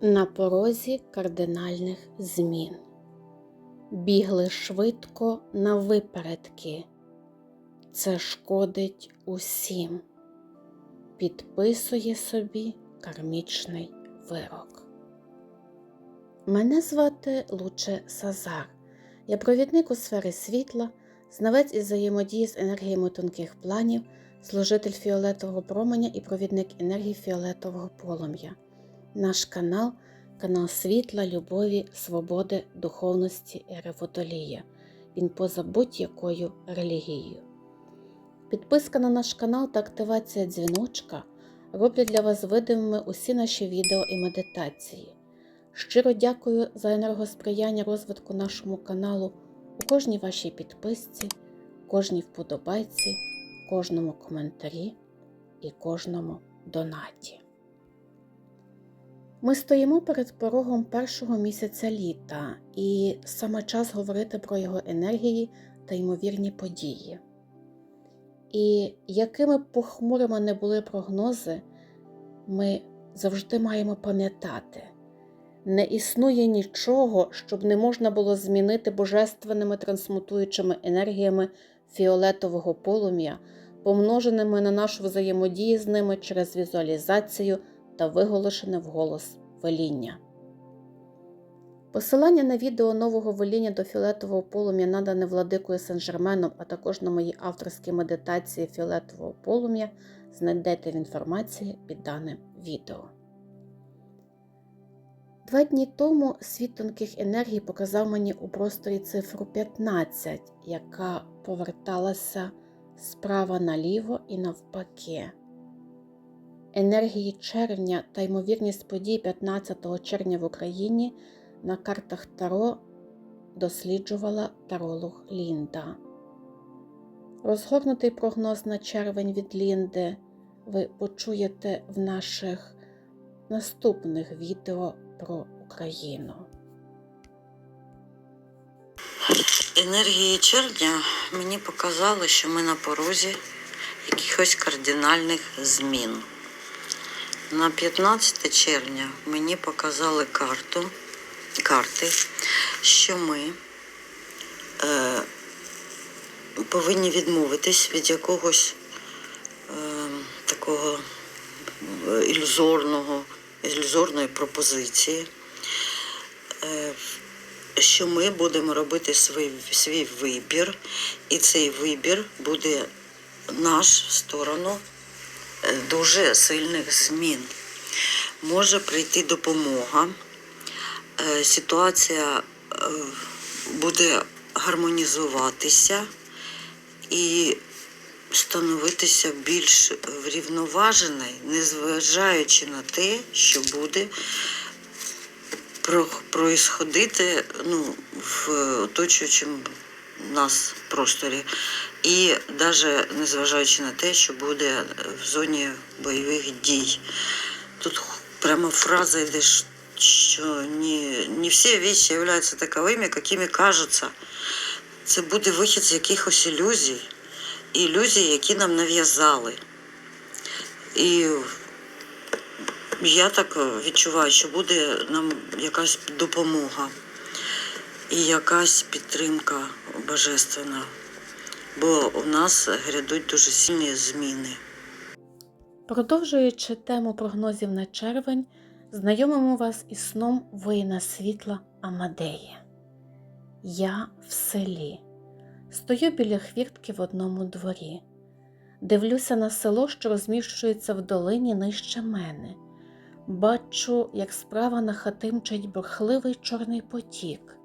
На порозі кардинальних змін. Бігли швидко на випередки. Це шкодить усім. Підписує собі кармічний вирок. Мене звати Луче Сазар. Я провідник у сфері світла, знавець із взаємодії з енергіями тонких планів, служитель фіолетового променя і провідник енергії фіолетового полум'я. Наш канал канал світла, любові, свободи, духовності і водолія. Він поза будь-якою релігією. Підписка на наш канал та активація дзвіночка роблять для вас видимими усі наші відео і медитації. Щиро дякую за енергосприяння розвитку нашому каналу у кожній вашій підписці, кожній вподобайці, кожному коментарі і кожному донаті. Ми стоїмо перед порогом першого місяця літа, і саме час говорити про його енергії та ймовірні події. І якими б похмурими не були прогнози, ми завжди маємо пам'ятати, не існує нічого, щоб не можна було змінити божественними трансмутуючими енергіями фіолетового полум'я, помноженими на нашу взаємодію з ними через візуалізацію та виголошене вголос веління. Посилання на відео нового веління до фіолетового полум'я надане владикою Сен-Жерменом, а також на мої авторські медитації фіолетового полум'я знайдете в інформації під даним відео. Два дні тому світ тонких енергій показав мені у просторі цифру 15, яка поверталася справа наліво і навпаки. Енергії червня та ймовірність подій 15 червня в Україні на картах Таро досліджувала таролог Лінда. Розгорнутий прогноз на червень від Лінди ви почуєте в наших наступних відео про Україну. Енергії червня мені показали, що ми на порозі якихось кардинальних змін. На 15 червня мені показали карту, карти, що ми е, повинні відмовитись від якогось е, такого е, ілюзорного, ілюзорної пропозиції, е, що ми будемо робити свій, свій вибір, і цей вибір буде наш сторону дуже сильних змін. Може прийти допомога, е, ситуація е, буде гармонізуватися і становитися більш врівноваженою, незважаючи на те, що буде про- происходити ну, в оточуючому нас просторі. І навіть незважаючи на те, що буде в зоні бойових дій. Тут прямо фраза йде, що не, не всі речі являються таковими, якими кажуться. Це буде вихід з якихось ілюзій, ілюзій, які нам нав'язали. І я так відчуваю, що буде нам якась допомога і якась підтримка божественна. Бо у нас грядуть дуже сильні зміни. Продовжуючи тему прогнозів на червень, знайомимо вас із сном воїна світла Амадея. Я в селі. Стою біля хвіртки в одному дворі. Дивлюся на село, що розміщується в долині нижче мене. Бачу, як справа на хатимчить бурхливий чорний потік.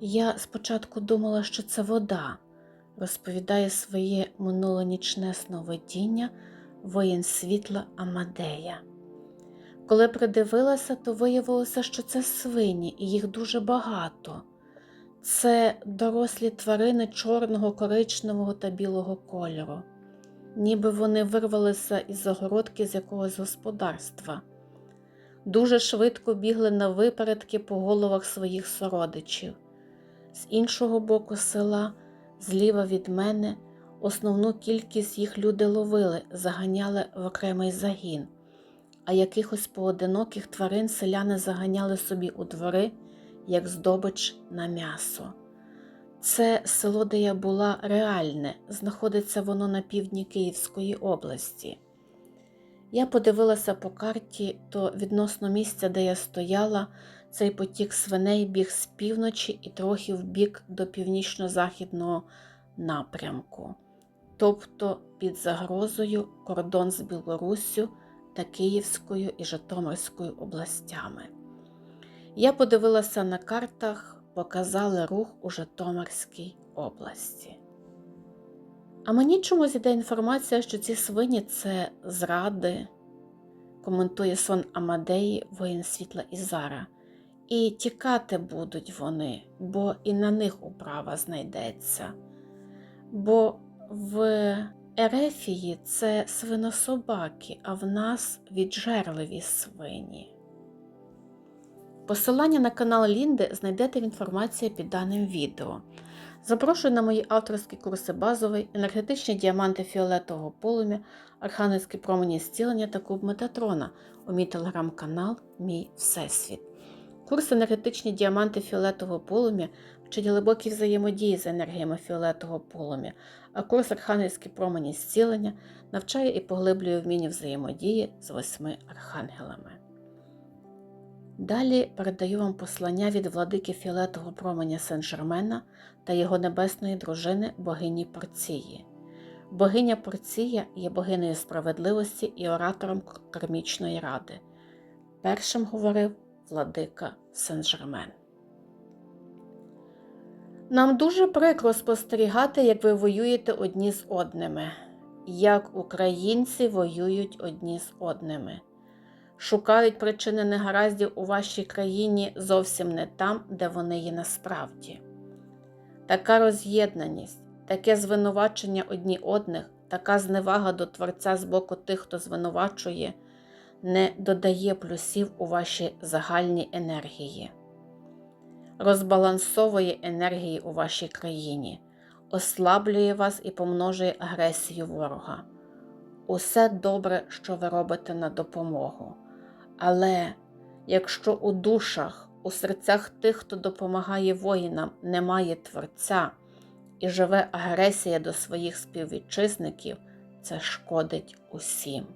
Я спочатку думала, що це вода, розповідає своє минулонічне сновидіння воїн світла Амадея. Коли придивилася, то виявилося, що це свині, і їх дуже багато. Це дорослі тварини чорного, коричневого та білого кольору, ніби вони вирвалися із загородки з якогось господарства. Дуже швидко бігли на випередки по головах своїх сородичів. З іншого боку села, зліва від мене, основну кількість їх люди ловили, заганяли в окремий загін, а якихось поодиноких тварин селяни заганяли собі у двори, як здобич на м'ясо. Це село, де я була, реальне, знаходиться воно на півдні Київської області. Я подивилася по карті, то відносно місця, де я стояла, цей потік свиней біг з півночі і трохи в бік до північно-західного напрямку, тобто під загрозою кордон з Білоруссю та Київською і Житомирською областями. Я подивилася на картах, показали рух у Житомирській області. А мені чомусь йде інформація, що ці свині це зради, коментує сон Амадеї, воїн світла Ізара. І тікати будуть вони, бо і на них управа знайдеться. Бо в Ерефії це свинособаки, а в нас віджерливі свині. Посилання на канал Лінди знайдете в інформації під даним відео. Запрошую на мої авторські курси базовий, енергетичні діаманти фіолетового полум'я, архангельські промені зцілення та куб Метатрона у мій телеграм-канал Мій Всесвіт. Курс енергетичні діаманти фіолетового полум'я вчить глибокій взаємодії з енергіями фіолетового полум'я, а курс архангельські промені зцілення навчає і поглиблює вміння взаємодії з восьми архангелами. Далі передаю вам послання від владики фіолетового променя Сен-Жермена та його небесної дружини богині Порції. Богиня Порція є богинею справедливості і оратором кармічної ради. Першим говорив владика Сен-Жермен. Нам дуже прикро спостерігати, як ви воюєте одні з одними, як українці воюють одні з одними шукають причини негараздів у вашій країні зовсім не там, де вони є насправді. Така роз'єднаність, таке звинувачення одні одних, така зневага до Творця з боку тих, хто звинувачує, не додає плюсів у вашій загальній енергії, розбалансовує енергії у вашій країні, ослаблює вас і помножує агресію ворога. Усе добре, що ви робите на допомогу. Але якщо у душах, у серцях тих, хто допомагає воїнам, немає Творця і живе агресія до своїх співвітчизників, це шкодить усім.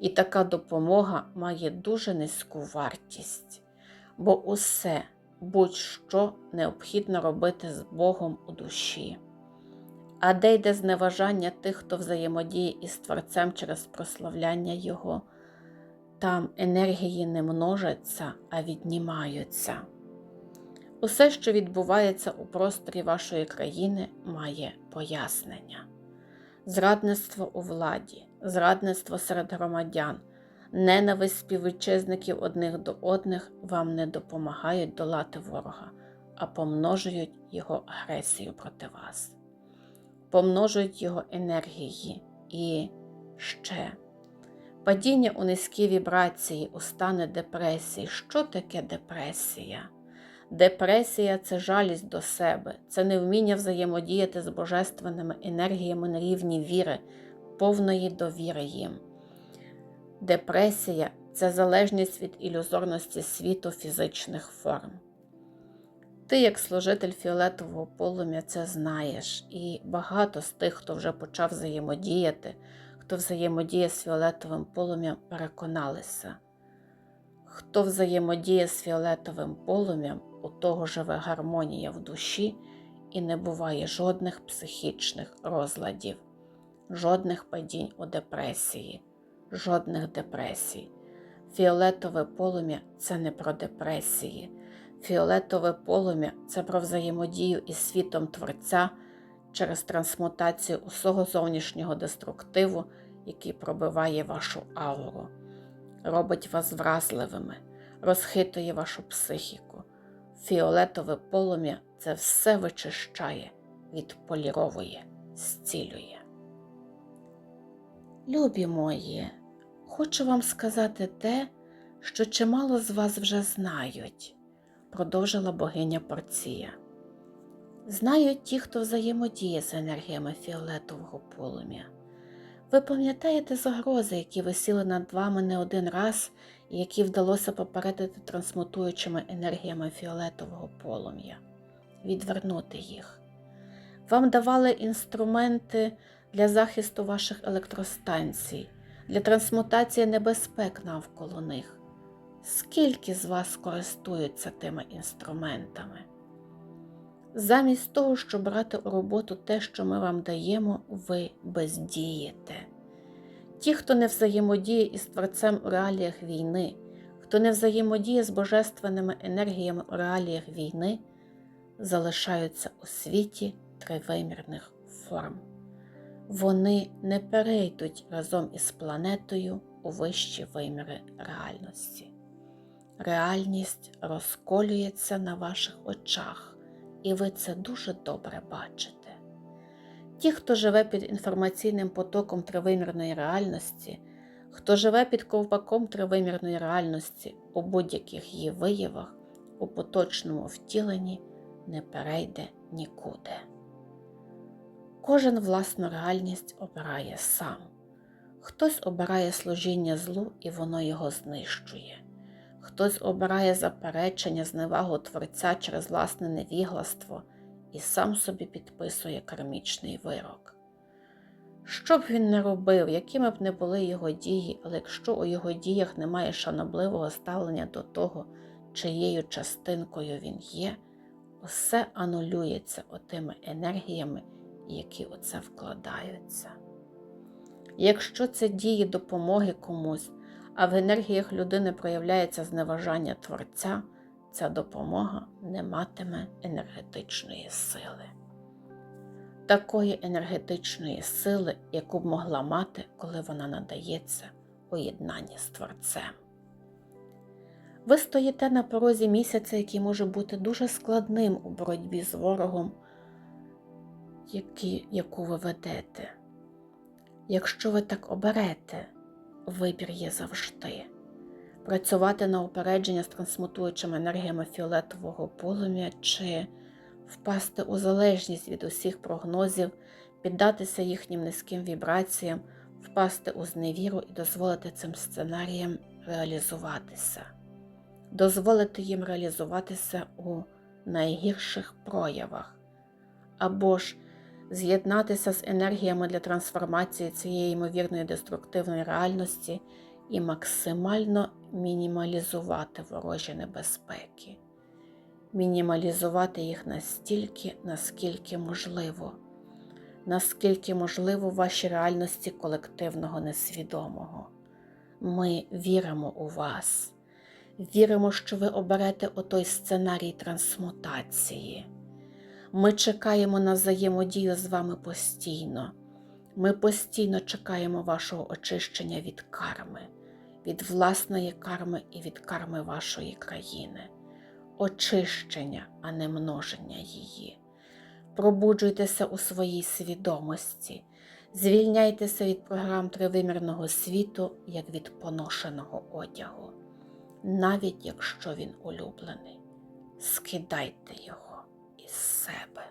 І така допомога має дуже низьку вартість, бо усе, будь-що необхідно робити з Богом у душі. А де йде зневажання тих, хто взаємодіє із Творцем через прославляння Його. Там енергії не множаться, а віднімаються. Усе, що відбувається у просторі вашої країни, має пояснення. Зрадництво у владі, зрадництво серед громадян, ненависть співвітчизників одних до одних вам не допомагають долати ворога, а помножують його агресію проти вас, помножують його енергії і ще. Падіння у низькі вібрації, у стани депресії. Що таке депресія? Депресія це жалість до себе, це невміння взаємодіяти з божественними енергіями на рівні віри, повної довіри їм. Депресія це залежність від ілюзорності світу фізичних форм. Ти, як служитель фіолетового полум'я, це знаєш, і багато з тих, хто вже почав взаємодіяти хто взаємодіє з фіолетовим полум'ям, переконалися. Хто взаємодіє з фіолетовим полум'ям, у того живе гармонія в душі і не буває жодних психічних розладів, жодних падінь у депресії, жодних депресій. Фіолетове полум'я це не про депресії. Фіолетове полум'я це про взаємодію із світом Творця через трансмутацію усього зовнішнього деструктиву, який пробиває вашу ауру, робить вас вразливими, розхитує вашу психіку. Фіолетове полум'я це все вичищає, відполіровує, зцілює. Любі мої, хочу вам сказати те, що чимало з вас вже знають, продовжила богиня Порція. Знають ті, хто взаємодіє з енергіями фіолетового полум'я. Ви пам'ятаєте загрози, які висіли над вами не один раз і які вдалося попередити трансмутуючими енергіями фіолетового полум'я, відвернути їх. Вам давали інструменти для захисту ваших електростанцій, для трансмутації небезпек навколо них. Скільки з вас користуються тими інструментами? Замість того, щоб брати у роботу те, що ми вам даємо, ви бездієте. Ті, хто не взаємодіє із Творцем у реаліях війни, хто не взаємодіє з божественними енергіями у реаліях війни, залишаються у світі тривимірних форм. Вони не перейдуть разом із планетою у вищі виміри реальності. Реальність розколюється на ваших очах, і ви це дуже добре бачите. Ті, хто живе під інформаційним потоком тривимірної реальності, хто живе під ковпаком тривимірної реальності у будь-яких її виявах, у поточному втіленні, не перейде нікуди. Кожен власну реальність обирає сам. Хтось обирає служіння злу і воно його знищує. Хтось обирає заперечення, зневагу Творця через власне невігластво і сам собі підписує кармічний вирок. Що б він не робив, якими б не були його дії, але якщо у його діях немає шанобливого ставлення до того, чиєю частинкою він є, усе анулюється отими енергіями, які у це вкладаються. Якщо це дії допомоги комусь, а в енергіях людини проявляється зневажання Творця, ця допомога не матиме енергетичної сили. Такої енергетичної сили, яку б могла мати, коли вона надається у єднанні з Творцем. Ви стоїте на порозі місяця, який може бути дуже складним у боротьбі з ворогом, які, яку ви ведете. Якщо ви так оберете, вибір є завжди. Працювати на упередження з трансмутуючими енергіями фіолетового полум'я чи впасти у залежність від усіх прогнозів, піддатися їхнім низьким вібраціям, впасти у зневіру і дозволити цим сценаріям реалізуватися, дозволити їм реалізуватися у найгірших проявах, або ж з'єднатися з енергіями для трансформації цієї ймовірної деструктивної реальності і максимально мінімалізувати ворожі небезпеки, мінімалізувати їх настільки, наскільки можливо, наскільки можливо в вашій реальності колективного несвідомого. Ми віримо у вас, віримо, що ви оберете отой сценарій трансмутації. Ми чекаємо на взаємодію з вами постійно. Ми постійно чекаємо вашого очищення від карми, від власної карми і від карми вашої країни. Очищення, а не множення її. Пробуджуйтеся у своїй свідомості, звільняйтеся від програм тривимірного світу, як від поношеного одягу, навіть якщо він улюблений. Скидайте його із себе.